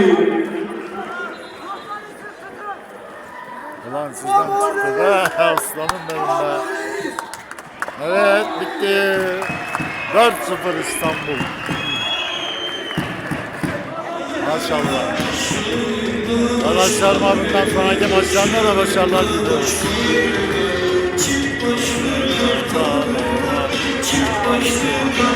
geliyor. Ulan sizden çıktı be aslanım benim be. Evet bitti. 4-0 İstanbul. Maşallah. Arkadaşlar Mahmut'tan sonraki maçlarına da başarılar diliyoruz. Çık başımdan, çık başımdan.